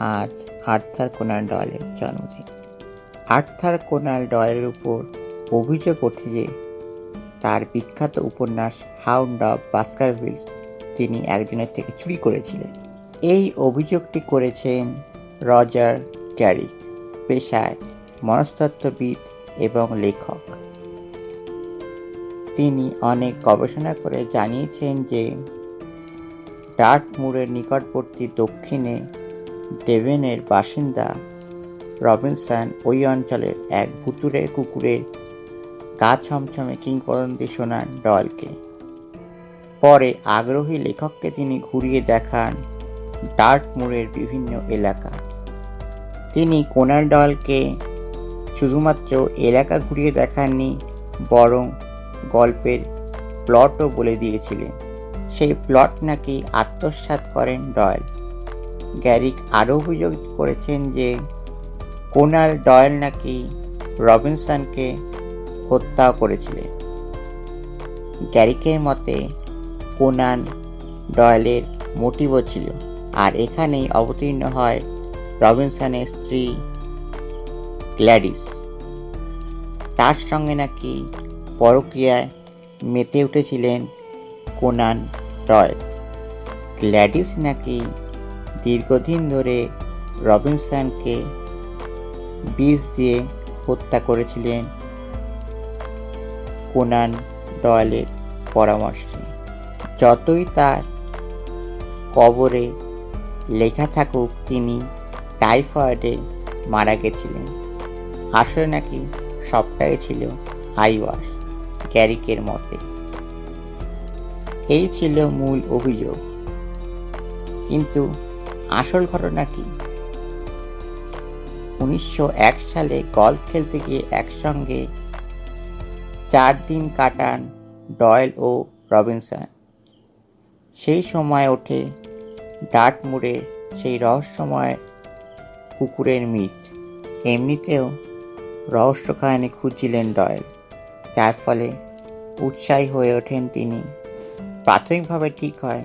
আজ Arthur Conan ডয়েলের জন্মদিন। Arthur কোনাল ডয়েলের উপর অভিযোগ ওঠে যে, তার বিখ্যাত উপন্যাস হাউন্ড অফ বাস্কারভিলস তিনি একজনের থেকে চুরি করেছিলেন। এই অভিযোগটি করেছেন রজার ক্যারি পেশায় মনস্তত্ত্ববিদ এবং লেখক। তিনি অনেক গবেষণা করে জানিয়েছেন যে, ডার্টমুরের নিকটবর্তী দক্ষিণে ডেভেনের বাসিন্দা রবিনসন ওই অঞ্চলের এক ভুতুরে কুকুরের গা ছমছমে কিংবদন্তি শোনান ডয়েলকে পরে আগ্রহী লেখককে তিনি ঘুরিয়ে দেখান ডার্টমুরের বিভিন্ন এলাকা। তিনি কোনার ডয়েলকে শুধুমাত্র এলাকা ঘুরিয়ে দেখাননি, বরং গল্পের প্লটও বলে দিয়েছিলেন। সেই প্লট নাকি আত্মসাৎ করেন ডয়েল গ্যারিক আরও অভিযোগ করেছেন যে কোনাল ডয়েল নাকি রবিনসনকে হত্যা করেছিলেন গ্যারিকের মতে কোনান ডয়েলের মোটিভও ছিল, আর এখানেই অবতীর্ণ হয় রবিনসনের স্ত্রী গ্ল্যাডিস। তার সঙ্গে নাকি পরকীয়ায় মেতে উঠেছিলেন কোনান ডয়েল। গ্ল্যাডিস নাকি দীর্ঘদিন ধরে রবিনসনকে বিষ দিয়ে হত্যা করেছিলেন কোনান ডয়েলের পরামর্শে। যতই তার কবরে লেখা থাকুক, তিনি টাইফয়েডে মারা গেছিলেন। আসলে নাকি সবটাই ছিল আইওয়াশ ক্যারিকের মতে। এই ছিল মূল অভিযোগ। কিন্তু আসল ঘটনা কি? উনিশশো এক সালে গল্ফ খেলতে গিয়ে একসঙ্গে চার দিন কাটান ডয়েল ও রবিনসন। সেই সময় ওঠে ডাট ডাটমুড়ে সেই রহস্যময় কুকুরের মিট। এমনিতেও রহস্য কাহিনী খুঁজছিলেন ডয়েল, যার ফলে উৎসাহী হয়ে ওঠেন তিনি। প্রাথমিকভাবে ঠিক হয়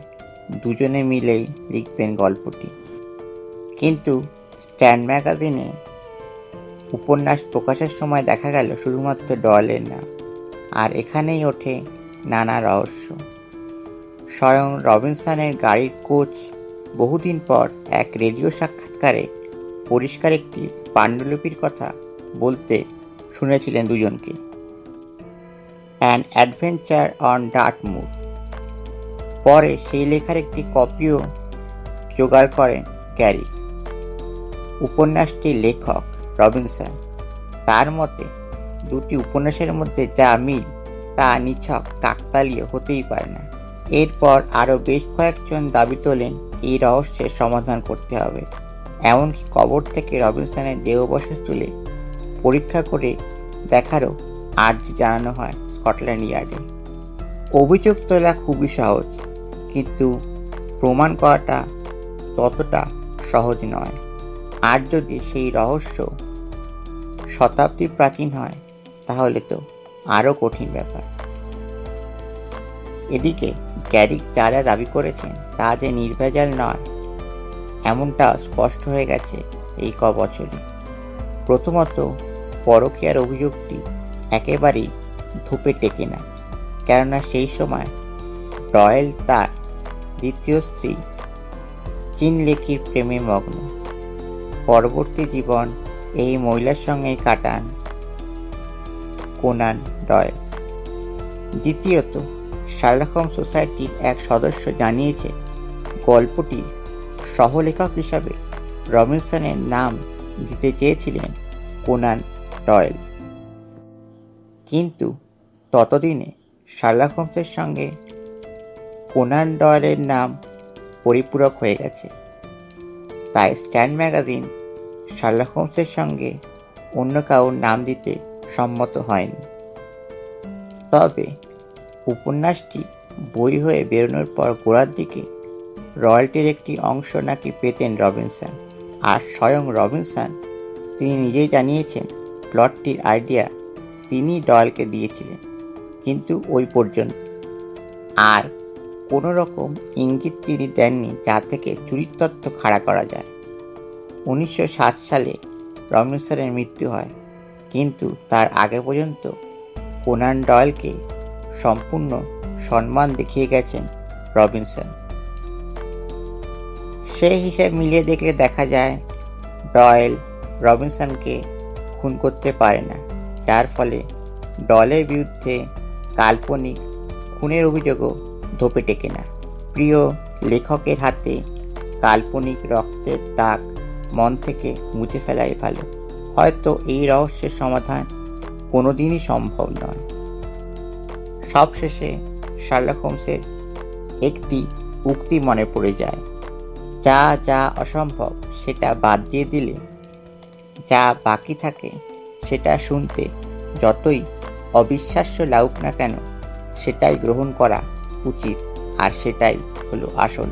দুজনে মিলেই লিখবেন গল্পটি। কিন্তু স্ট্যান্ড ম্যাগাজিনে উপন্যাস প্রকাশের সময় দেখা গেল শুধুমাত্র ডয়েলের না আর এখানেই ওঠে নানা রহস্য। স্বয়ং রবিনসনের গাড়ির কোচ বহুদিন পর এক রেডিও সাক্ষাৎকারে পরিষ্কার একটি পাণ্ডুলিপির কথা বলতে শুনেছিলেন দুজনকে। অ্যান অ্যাডভেঞ্চার অন ডার্টমুর পরে সেই লেখার একটি কপিও জোগাড় করেন ক্যারি। উপন্যাসটির লেখক রবিনসন তার মতে, দুটি উপন্যাসের মধ্যে যা মিল, তা নিছক কাকতালীয় হতেই পারে না। এরপর আরও বেশ কয়েকজন দাবি তোলেন এই রহস্যের সমাধান করতে হবে। এমনকি কবর থেকে রবিনসনের দেহবশেষ তুলে পরীক্ষা করে দেখারও আর্জি জানানো হয় স্কটল্যান্ড ইয়ার্ডে। অভিযোগ তোলা খুবই সহজ। কিন্তু প্রমাণ করাটা ততটা সহজ নয়। আর যদি সেই রহস্য শতাব্দী প্রাচীন হয়, তাহলে তো আরও কঠিন ব্যাপার। এদিকে গ্যারিক যা যা দাবি করেছেন তা যে নির্ভেজাল নয়, এমনটা স্পষ্ট হয়ে গেছে এই ক বছরে প্রথমত, পরকীয়ার অভিযোগটি একেবারেই ধূপে টেকে না, কেননা সেই সময় রয়েল তার দ্বিতীয় স্ত্রী চিনলেকির প্রেমে মগ্ন। পরবর্তী জীবন এই মহিলার সঙ্গেই কাটান কোনান ডয়েল দ্বিতীয়ত শার্লকম সোসাইটির এক সদস্য জানিয়েছে, গল্পটি সহলেখক হিসাবে রবিনসনের নাম দিতে চেয়েছিলেন কোনান ডয়েল কিন্তু ততদিনে শার্লক হোমসের সঙ্গে কোনান ডয়েলের নাম পরিপূরক হয়ে গেছে। তাই স্ট্যান্ড ম্যাগাজিন শার্লক হোমসের সঙ্গে অন্য কাউর নাম দিতে সম্মত হয়নি। তবে উপন্যাসটি বই হয়ে বেরোনোর পর গোড়ার দিকে রয়্যালটির একটি অংশ নাকি পেতেন রবিনসন। আর স্বয়ং রবিনসন তিনি নিজেই জানিয়েছেন প্লটটির আইডিয়া তিনি ডয়েলকে দিয়েছিলেন, কিন্তু ওই পর্যন্ত। আর কোনো রকম ইঙ্গিত তিনি দেননি যা থেকে চুরির তত্ত্ব খাড়া করা যায়। উনিশশো সাত সালে রবিনসনের মৃত্যু হয়, কিন্তু তার আগে পর্যন্ত কোনান ডয়েলকে সম্পূর্ণ সম্মান দেখিয়ে গেছেন রবিনসন। সেই হিসেব মিলিয়ে দেখলে দেখা যায়, ডয়েল রবিনসনকে খুন করতে পারে না, যার ফলে ডয়েলের বিরুদ্ধে কাল্পনিক খুনের অভিযোগও ধোপে টেকে না। প্রিয় লেখকের হাতে কাল্পনিক রক্তের দাগ মন থেকে মুছে ফেলাই ভালো। হয়তো এই রহস্যের সমাধান কোনোদিনই সম্ভব নয়। সবশেষে শার্লক হোমসের একটি উক্তি মনে পড়ে যায়। যা যা অসম্ভব, সেটা বাদ দিয়ে দিলে। যা বাকি থাকে, সেটা শুনতে যতই অবিশ্বাস্য লাগুক না কেন, সেটাই গ্রহণ করা উচিত। আর সেটাই হলো আসল